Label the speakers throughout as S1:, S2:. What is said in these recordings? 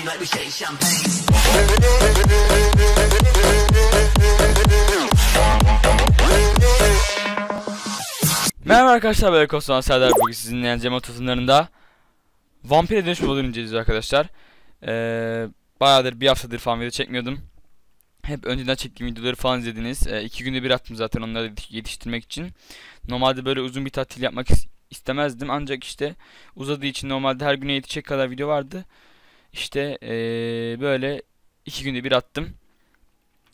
S1: party like we shake champagne.
S2: Merhaba arkadaşlar ben Kostan Serdar. Bugün sizinle yani Cem Otos'unlarında Vampire dönüşüm modunu inceleyeceğiz arkadaşlar. Ee, Bayağıdır bir haftadır falan video çekmiyordum. Hep önceden çektiğim videoları falan izlediniz. Ee, iki günde bir attım zaten onları yetiş- yetiştirmek için. Normalde böyle uzun bir tatil yapmak is- istemezdim. Ancak işte uzadığı için normalde her güne yetecek kadar video vardı İşte ee, böyle iki günde bir attım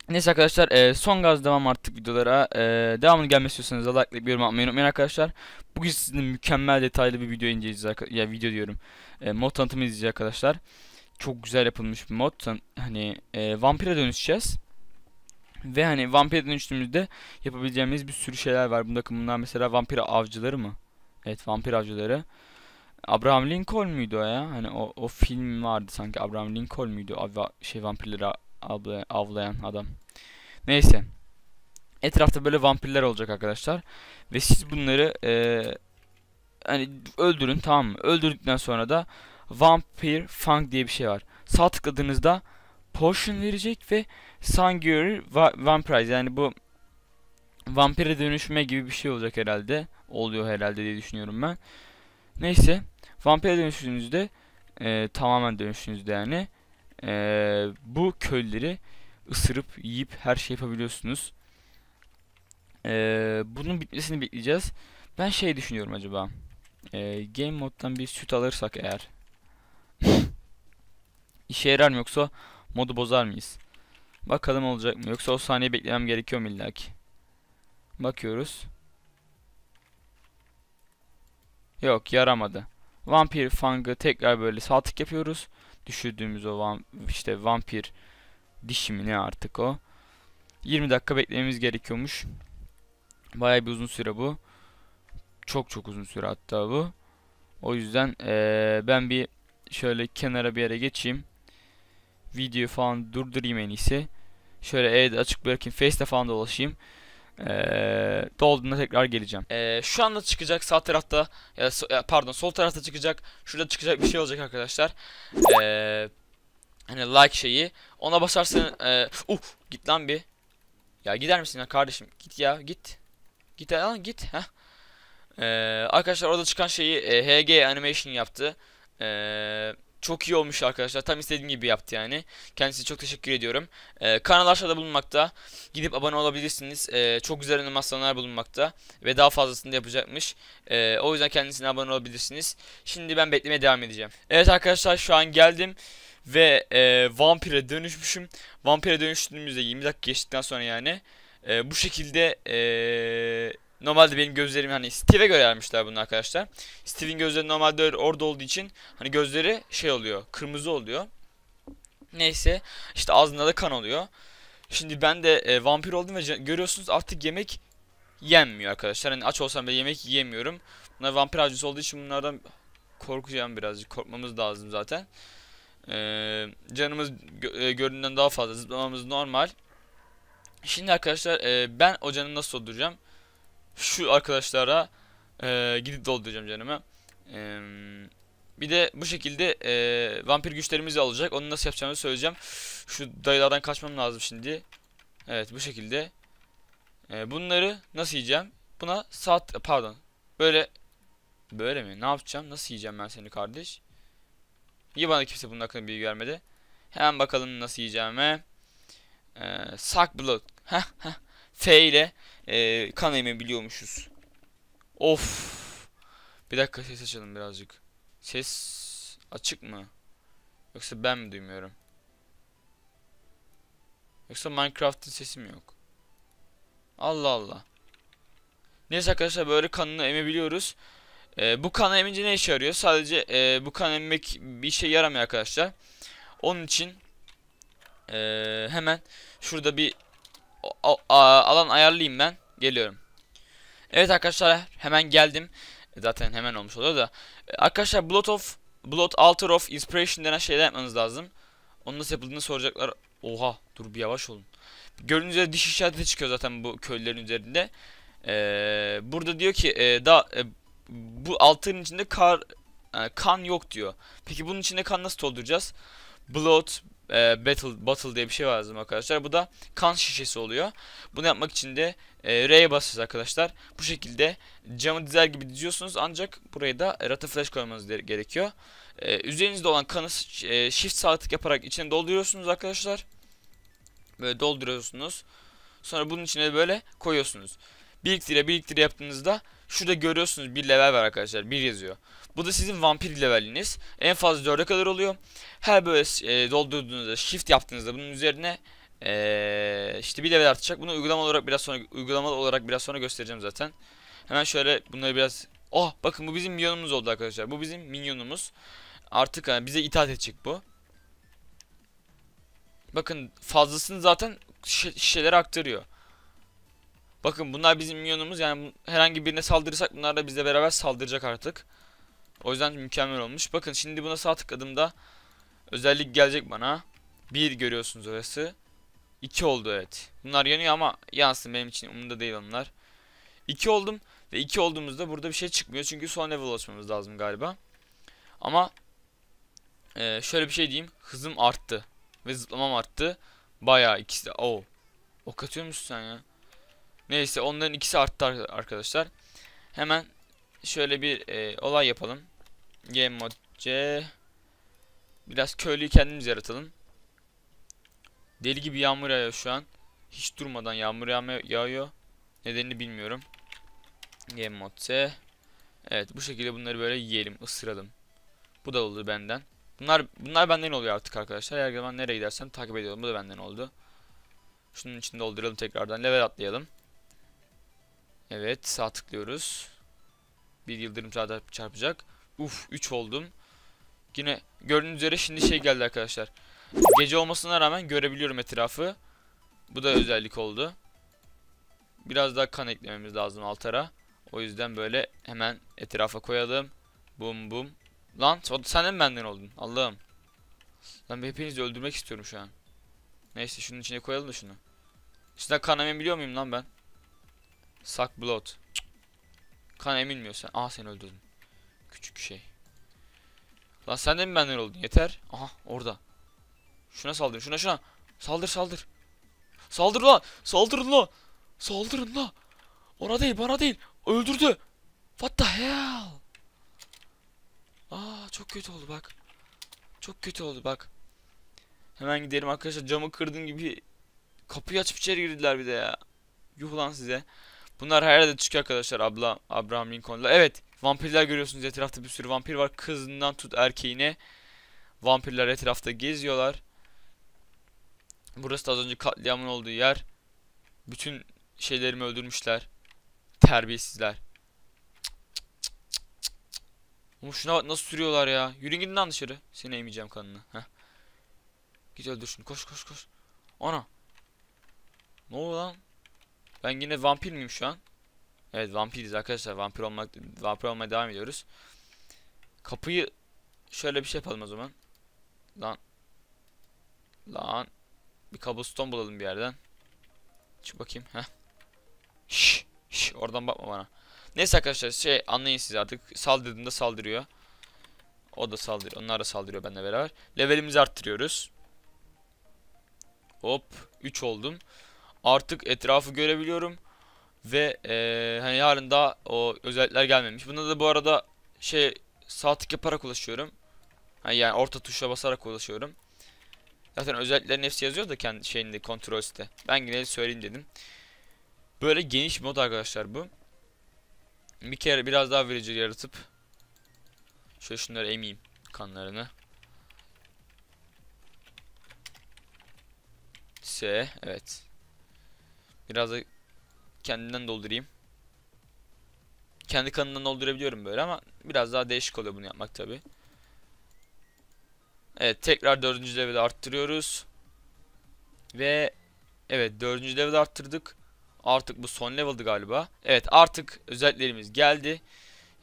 S2: Neyse arkadaşlar e, son gaz devam artık videolara. E, devamını gelmesi istiyorsanız da like'layıp yorum atmayı unutmayın arkadaşlar. Bugün sizinle mükemmel detaylı bir video inceleyeceğiz arka- ya video diyorum. E, mod tanıtımı izleyeceğiz arkadaşlar. Çok güzel yapılmış bir mod. Hani e, vampire dönüşeceğiz. Ve hani vampire dönüştüğümüzde yapabileceğimiz bir sürü şeyler var. Bunda bunlar mesela vampir avcıları mı? Evet vampir avcıları. Abraham Lincoln muydu o ya? Hani o, o film vardı sanki Abraham Lincoln muydu? Av, şey vampirleri avlayan, adam. Neyse. Etrafta böyle vampirler olacak arkadaşlar. Ve siz bunları eee hani öldürün tamam mı? Öldürdükten sonra da Vampire Funk diye bir şey var. Sağ tıkladığınızda potion verecek ve Sanguinary Va- Vampires yani bu vampire dönüşme gibi bir şey olacak herhalde. Oluyor herhalde diye düşünüyorum ben. Neyse. Vampire dönüştüğünüzde eee, tamamen dönüştüğünüzde yani eee, bu köylüleri ısırıp yiyip her şey yapabiliyorsunuz. Eee, bunun bitmesini bekleyeceğiz. Ben şey düşünüyorum acaba. Eee, game moddan bir süt alırsak eğer. işe yarar mı yoksa modu bozar mıyız? Bakalım olacak mı? Yoksa o saniye beklemem gerekiyor mu illaki? Bakıyoruz. Yok yaramadı. Vampir fangı tekrar böyle sağ yapıyoruz. Düşürdüğümüz o vam işte vampir dişi mi ne artık o. 20 dakika beklememiz gerekiyormuş. Bayağı bir uzun süre bu. Çok çok uzun süre hatta bu. O yüzden eee, ben bir şöyle kenara bir yere geçeyim. Videoyu falan durdurayım en iyisi. Şöyle evde açık bırakayım. Face'te falan dolaşayım. Eee dolduğunda tekrar geleceğim. Eee, şu anda çıkacak sağ tarafta ya, so- ya pardon sol tarafta çıkacak. Şurada çıkacak bir şey olacak arkadaşlar. Eee hani like şeyi. Ona basarsan eee uh git lan bir. Ya gider misin ya kardeşim? Git ya git. Git lan git. Heh. Ee, arkadaşlar orada çıkan şeyi e, HG Animation yaptı. Ee, çok iyi olmuş arkadaşlar. Tam istediğim gibi yaptı yani. Kendisine çok teşekkür ediyorum. Ee, kanal aşağıda bulunmakta. Gidip abone olabilirsiniz. Ee, çok güzel animasyonlar bulunmakta. Ve daha fazlasını da yapacakmış. Ee, o yüzden kendisine abone olabilirsiniz. Şimdi ben beklemeye devam edeceğim. Evet arkadaşlar şu an geldim. Ve e, vampire dönüşmüşüm. Vampire dönüştüğümüzde 20 dakika geçtikten sonra yani. e, bu şekilde e, normalde benim gözlerim hani Steve'e göre yapmışlar bunu arkadaşlar. Steve'in gözleri normalde orada olduğu için hani gözleri şey oluyor kırmızı oluyor. Neyse işte ağzında da kan oluyor. Şimdi ben de e, vampir oldum ve görüyorsunuz artık yemek yenmiyor arkadaşlar. Hani aç olsam bile yemek yiyemiyorum. Bunlar vampir avcısı olduğu için bunlardan korkacağım birazcık. Korkmamız lazım zaten. Ee, canımız gö- e, göründüğünden daha fazla zıplamamız normal. Şimdi arkadaşlar e, ben o canı nasıl dolduracağım? Şu arkadaşlara e, gidip dolduracağım canımı. E, bir de bu şekilde e, vampir güçlerimizi alacak. Onu nasıl yapacağımızı söyleyeceğim. Şu dayılardan kaçmam lazım şimdi. Evet bu şekilde. E, bunları nasıl yiyeceğim? Buna saat pardon. Böyle böyle mi? Ne yapacağım? Nasıl yiyeceğim ben seni kardeş? Niye bana kimse bunun hakkında bilgi vermedi? Hemen bakalım nasıl yiyeceğime. Ee, suck blood. Heh, heh. F ile e, kan emebiliyormuşuz. Of. Bir dakika ses açalım birazcık. Ses açık mı? Yoksa ben mi duymuyorum? Yoksa Minecraft'ın sesi mi yok? Allah Allah. Neyse arkadaşlar böyle kanını emebiliyoruz. Ee, bu kan emince ne işe yarıyor? Sadece e, bu kan emmek bir işe yaramıyor arkadaşlar. Onun için e, hemen şurada bir alan ayarlayayım ben. Geliyorum. Evet arkadaşlar hemen geldim. E, Zaten hemen olmuş oluyor da. E, Arkadaşlar Blood of Blood Altar of Inspiration denen şeyler yapmanız lazım. Onun nasıl yapıldığını soracaklar. Oha dur bir yavaş olun. Gördüğünüz üzere diş işareti çıkıyor zaten bu köylülerin üzerinde. Ee, burada diyor ki e, da e, bu altının içinde kar e, kan yok diyor. Peki bunun içinde kan nasıl dolduracağız? Blood e, battle bottle diye bir şey var yazdım arkadaşlar. Bu da kan şişesi oluyor. Bunu yapmak için de e, R'ye basacağız arkadaşlar. Bu şekilde camı dizer gibi diziyorsunuz ancak buraya da rata flash koymanız gere- gerekiyor. E, üzerinizde olan kanı e, shift sağ tık yaparak içine dolduruyorsunuz arkadaşlar. Böyle dolduruyorsunuz. Sonra bunun içine böyle koyuyorsunuz. Biriktire biriktire yaptığınızda şurada görüyorsunuz bir level var arkadaşlar. Bir yazıyor. Bu da sizin vampir leveliniz. En fazla 4'e kadar oluyor. Her böyle e, doldurduğunuzda shift yaptığınızda bunun üzerine e, işte bir level artacak. Bunu uygulama olarak biraz sonra uygulamalı olarak biraz sonra göstereceğim zaten. Hemen şöyle bunları biraz Oh bakın bu bizim minyonumuz oldu arkadaşlar. Bu bizim minyonumuz. Artık yani bize itaat edecek bu. Bakın fazlasını zaten şişe- şişelere aktarıyor. Bakın bunlar bizim minyonumuz yani herhangi birine saldırırsak bunlar da bizle beraber saldıracak artık. O yüzden mükemmel olmuş. Bakın şimdi buna sağ tıkladığımda özellik gelecek bana. Bir görüyorsunuz orası. İki oldu evet. Bunlar yanıyor ama yansın benim için umurumda değil onlar. İki oldum ve iki olduğumuzda burada bir şey çıkmıyor çünkü son level ulaşmamız lazım galiba. Ama eee, şöyle bir şey diyeyim. Hızım arttı ve zıplamam arttı. Bayağı ikisi de. Oo. Ok atıyor musun sen ya? Neyse onların ikisi arttı ar- arkadaşlar. Hemen şöyle bir e, olay yapalım. Game mod C. Biraz köylüyü kendimiz yaratalım. Deli gibi yağmur yağıyor şu an. Hiç durmadan yağmur yağıyor. Nedenini bilmiyorum. Game mod C. Evet bu şekilde bunları böyle yiyelim, ısıralım. Bu da oldu benden. Bunlar bunlar benden oluyor artık arkadaşlar. Her zaman nereye gidersem takip ediyorum. Bu da benden oldu. Şunun içinde dolduralım tekrardan. Level atlayalım. Evet sağ tıklıyoruz. Bir yıldırım sağda çarpacak. Uf 3 oldum. Yine gördüğünüz üzere şimdi şey geldi arkadaşlar. Gece olmasına rağmen görebiliyorum etrafı. Bu da özellik oldu. Biraz daha kan eklememiz lazım altara. O yüzden böyle hemen etrafa koyalım. Bum bum. Lan sen de mi benden oldun? Allah'ım. Lan hepinizi öldürmek istiyorum şu an. Neyse şunun içine koyalım da şunu. İçinden kan emebiliyor muyum lan ben? Suck blood. Kan emilmiyor sen. Aha seni öldürdüm. Küçük şey. Lan sen de mi benden oldun? Yeter. Aha orada. Şuna saldır. Şuna şuna. Saldır saldır. Saldır lan. Saldırın lan. Saldırın lan. Ona değil bana değil. Öldürdü. What the hell? Aa çok kötü oldu bak. Çok kötü oldu bak. Hemen gidelim arkadaşlar. Camı kırdığım gibi kapıyı açıp içeri girdiler bir de ya. Yuh lan size. Bunlar her yerde çıkıyor arkadaşlar abla Abraham Lincoln'la. Evet vampirler görüyorsunuz etrafta bir sürü vampir var. Kızından tut erkeğine. Vampirler etrafta geziyorlar. Burası da az önce katliamın olduğu yer. Bütün şeylerimi öldürmüşler. Terbiyesizler. Oğlum şuna bak nasıl sürüyorlar ya. Yürüyün gidin lan dışarı. Seni emeceğim kanını. Heh. Git öldür şunu. Koş koş koş. Ana. Ne oldu lan? Ben yine vampir miyim şu an? Evet vampiriz arkadaşlar. Vampir olmak vampir olmaya devam ediyoruz. Kapıyı şöyle bir şey yapalım o zaman. Lan. Lan. Bir cobblestone bulalım bir yerden. Çık bakayım. Heh. Şş, şş, oradan bakma bana. Neyse arkadaşlar şey anlayın siz artık saldırdığında saldırıyor. O da saldırıyor. Onlar da saldırıyor benimle beraber. Levelimizi arttırıyoruz. Hop 3 oldum. Artık etrafı görebiliyorum. Ve eee hani yarın da o özellikler gelmemiş. Bunda da bu arada şey sağ tık yaparak ulaşıyorum. Yani orta tuşa basarak ulaşıyorum. Zaten özelliklerin hepsi yazıyor da kendi şeyinde kontrol site. Ben yine söyleyeyim dedim. Böyle geniş mod arkadaşlar bu. Bir kere biraz daha verici yaratıp şöyle şunları emeyim kanlarını. S evet. Biraz da kendimden doldurayım. Kendi kanından doldurabiliyorum böyle ama biraz daha değişik oluyor bunu yapmak tabi. Evet tekrar dördüncü level'i arttırıyoruz. Ve evet dördüncü level'i arttırdık. Artık bu son level'dı galiba. Evet artık özelliklerimiz geldi.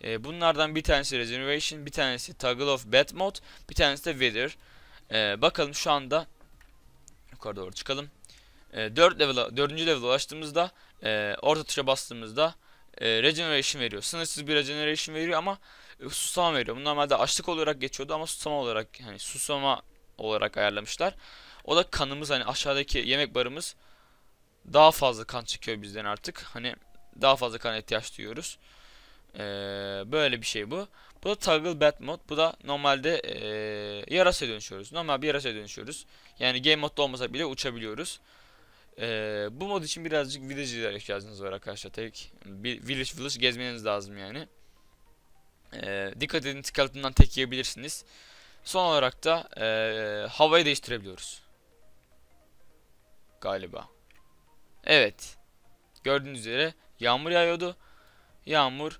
S2: Ee, bunlardan bir tanesi Regeneration, bir tanesi Toggle of Bat Mode, bir tanesi de Wither. Ee, bakalım şu anda yukarı doğru çıkalım. Ee, 4 level'a 4. level'a ulaştığımızda e, orta tuşa bastığımızda e, Regeneration veriyor. Sınırsız bir Regeneration veriyor ama e, susama veriyor. Bu normalde açlık olarak geçiyordu ama susama olarak hani susama olarak ayarlamışlar. O da kanımız hani aşağıdaki yemek barımız daha fazla kan çekiyor bizden artık. Hani daha fazla kan ihtiyaç duyuyoruz. Ee, böyle bir şey bu. Bu da toggle bat mod. Bu da normalde ee, yarasaya dönüşüyoruz. Normal bir yarasaya dönüşüyoruz. Yani game modda olmasa bile uçabiliyoruz. Ee, bu mod için birazcık village'lere ihtiyacınız var arkadaşlar. Tek bir village village gezmeniz lazım yani. Ee, dikkat edin skeleton'dan tek yiyebilirsiniz. Son olarak da ee, havayı değiştirebiliyoruz. Galiba. Evet. Gördüğünüz üzere yağmur yağıyordu. Yağmur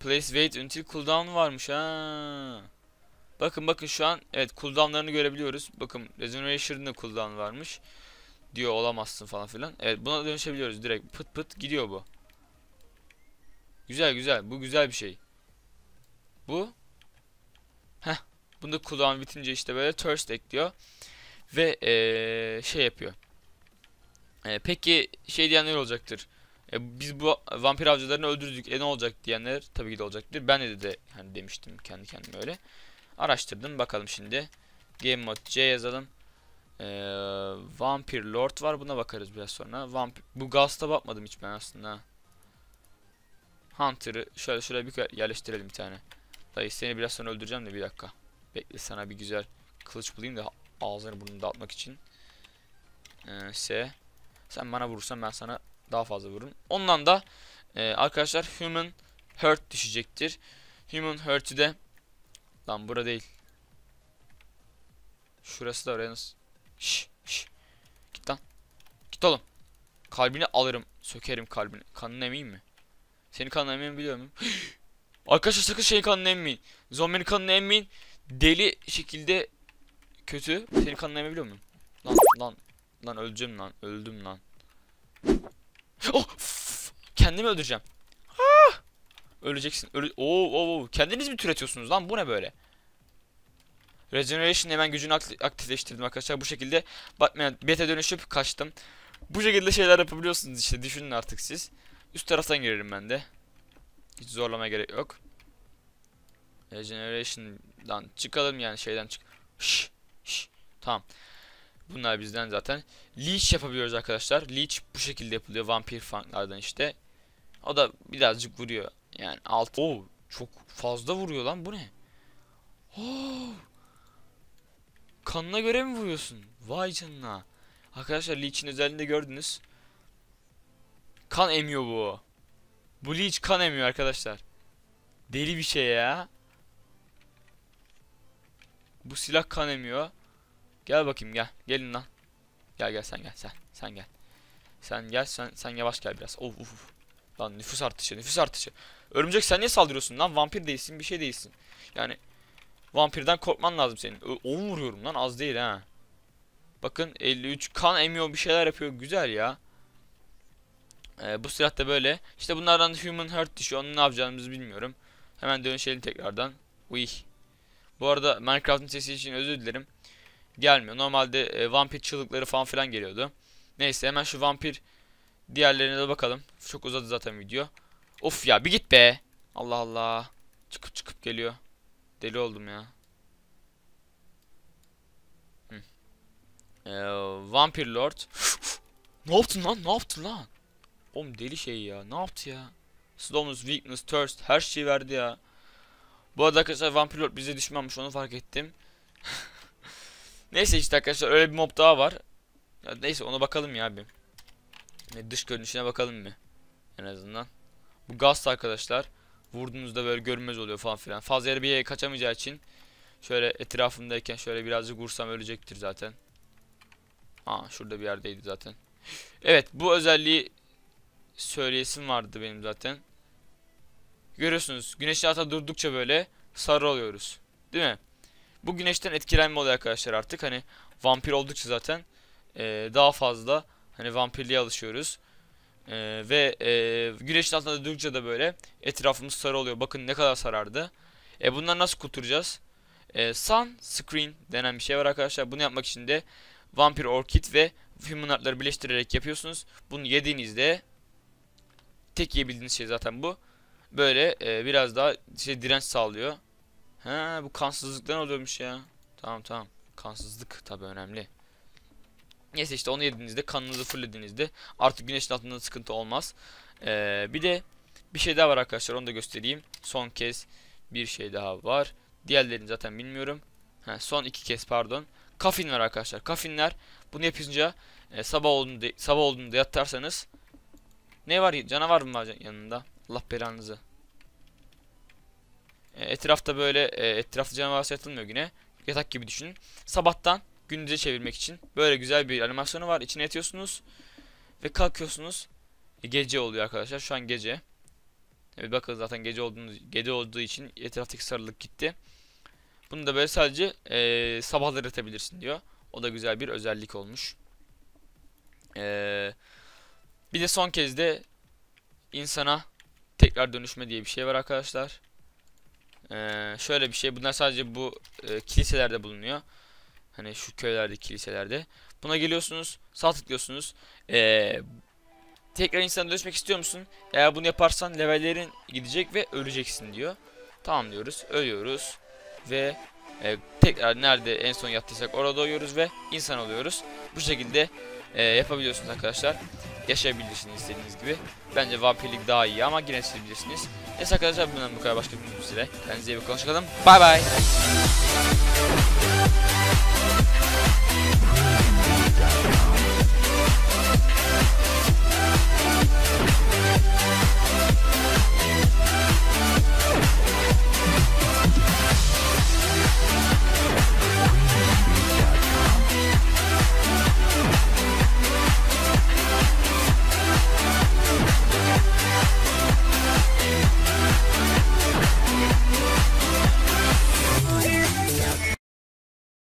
S2: Place wait until cooldown varmış ha. Bakın bakın şu an evet cooldownlarını görebiliyoruz. Bakın regeneration'ın da cooldown varmış. Diyor olamazsın falan filan. Evet buna dönüşebiliyoruz direkt pıt pıt gidiyor bu. Güzel güzel bu güzel bir şey. Bu Heh bunda cooldown bitince işte böyle thirst ekliyor. Ve ee, şey yapıyor. E, peki şey diyenler olacaktır. E, biz bu vampir avcılarını öldürdük. E ne olacak diyenler tabii ki de olacaktır. Ben de de hani demiştim kendi kendime öyle. Araştırdım bakalım şimdi. Game mode C yazalım. E, Vampir Lord var buna bakarız biraz sonra. Vampir bu Gast'a bakmadım hiç ben aslında. Hunter'ı şöyle şuraya bir yerleştirelim bir tane. Dayı seni biraz sonra öldüreceğim de bir dakika. Bekle sana bir güzel kılıç bulayım da ağzını burnunu dağıtmak için. Ee. Sen bana vurursan ben sana daha fazla vururum. Ondan da e, arkadaşlar human hurt düşecektir. Human hurt'ü de lan bura değil. Şurası da oraya nasıl? Şş, şş. Git lan. Git oğlum. Kalbini alırım. Sökerim kalbini. Kanını emeyim mi? Senin kanını emeyim biliyor muyum? Arkadaşlar sakın şeyin kanını emmeyin. Zombinin kanını emmeyin. Deli şekilde kötü. Senin kanını emebiliyor muyum? Lan lan lan öleceğim lan. Öldüm lan. Oh! Kendimi öldüreceğim. Ah! Öleceksin. Öle oo, oo, oo. Kendiniz mi türetiyorsunuz lan? Bu ne böyle? Regeneration hemen gücünü aktifleştirdim arkadaşlar. Bu şekilde Batman beta dönüşüp kaçtım. Bu şekilde şeyler yapabiliyorsunuz işte. Düşünün artık siz. Üst taraftan girerim ben de. Hiç zorlamaya gerek yok. Regeneration'dan çıkalım yani şeyden çık. Şş, şş. Tamam. Bunlar bizden zaten. Leech yapabiliyoruz arkadaşlar. Leech bu şekilde yapılıyor. Vampir funklardan işte. O da birazcık vuruyor. Yani alt. Oo, çok fazla vuruyor lan. Bu ne? Oo. Kanına göre mi vuruyorsun? Vay canına. Arkadaşlar Leech'in özelliğini de gördünüz. Kan emiyor bu. Bu Leech kan emiyor arkadaşlar. Deli bir şey ya. Bu silah kan emiyor. Gel bakayım gel. Gelin lan. Gel gel sen gel sen. Sen gel. Sen gel sen sen yavaş gel biraz. Of of. of. Lan nüfus artışı nüfus artışı. Örümcek sen niye saldırıyorsun lan? Vampir değilsin bir şey değilsin. Yani vampirden korkman lazım senin. 10 vuruyorum lan az değil ha. Bakın 53 kan emiyor bir şeyler yapıyor güzel ya. Ee, bu silah da böyle. İşte bunlardan human hurt düşüyor. Onu ne yapacağımızı bilmiyorum. Hemen dönüşelim tekrardan. Uy. Bu arada Minecraft'ın sesi için özür dilerim gelmiyor. Normalde e, vampir çığlıkları falan filan geliyordu. Neyse hemen şu vampir diğerlerine de bakalım. Çok uzadı zaten video. Of ya bir git be. Allah Allah. Çıkıp çıkıp geliyor. Deli oldum ya. Ee, Vampir Lord. ne yaptın lan? Ne yaptın lan? Oğlum deli şey ya. Ne yaptı ya? Slowness, Weakness, Thirst her şeyi verdi ya. Bu arada arkadaşlar Vampir Lord bize düşmanmış onu fark ettim. Neyse işte arkadaşlar öyle bir mob daha var. Ya neyse ona bakalım ya bir. Ne dış görünüşüne bakalım bir. En azından. Bu gaz arkadaşlar. Vurduğunuzda böyle görünmez oluyor falan filan. Fazla yere bir yere kaçamayacağı için şöyle etrafımdayken şöyle birazcık vursam ölecektir zaten. Ha şurada bir yerdeydi zaten. Evet bu özelliği söyleyesim vardı benim zaten. Görüyorsunuz güneşin altında durdukça böyle sarı oluyoruz. Değil mi? Bu güneşten etkilenme oluyor arkadaşlar artık. Hani vampir oldukça zaten e, daha fazla hani vampirliğe alışıyoruz. E, ve e, güneşin altında durdukça da böyle etrafımız sarı oluyor. Bakın ne kadar sarardı. E bunları nasıl kurtaracağız? E, sun screen denen bir şey var arkadaşlar. Bunu yapmak için de vampir orchid ve human artları birleştirerek yapıyorsunuz. Bunu yediğinizde tek yiyebildiğiniz şey zaten bu. böyle e, biraz daha şey direnç sağlıyor. Ha bu kansızlıktan oluyormuş ya. Tamam tamam. Kansızlık tabi önemli. Neyse işte onu yediğinizde kanınızı fullediğinizde artık güneşin altında sıkıntı olmaz. Ee, bir de bir şey daha var arkadaşlar onu da göstereyim. Son kez bir şey daha var. Diğerlerini zaten bilmiyorum. Ha, son iki kez pardon. Kafin var arkadaşlar. Kafinler bunu yapınca e, sabah olduğunda sabah olduğunda yatarsanız ne var canavar mı var yanında? Allah belanızı. E, etrafta böyle e, etrafta canavar yatılmıyor güne. Yatak gibi düşünün. Sabahtan gündüze çevirmek için böyle güzel bir animasyonu var. İçine yatıyorsunuz ve kalkıyorsunuz. E, gece oluyor arkadaşlar. Şu an gece. Evet bakın zaten gece olduğunu gece olduğu için etraftaki sarılık gitti. Bunu da böyle sadece e, sabahları yatabilirsin diyor. O da güzel bir özellik olmuş. E, bir de son kez de insana tekrar dönüşme diye bir şey var arkadaşlar. E, şöyle bir şey. Bunlar sadece bu e, kiliselerde bulunuyor. Hani şu köylerde, kiliselerde. Buna geliyorsunuz, sağ tıklıyorsunuz. E, tekrar insana dönüşmek istiyor musun? Eğer bunu yaparsan levellerin gidecek ve öleceksin diyor. Tamam diyoruz. Ölüyoruz. Ve e, tekrar nerede en son yattıysak orada uyuyoruz ve insan oluyoruz. Bu şekilde e, yapabiliyorsunuz arkadaşlar. Yaşayabilirsiniz istediğiniz gibi. Bence vampirlik daha iyi ama yine siz bilirsiniz. Neyse arkadaşlar bundan bu kadar başka bir üzere. Kendinize iyi bakın. Hoşçakalın. Bay bay.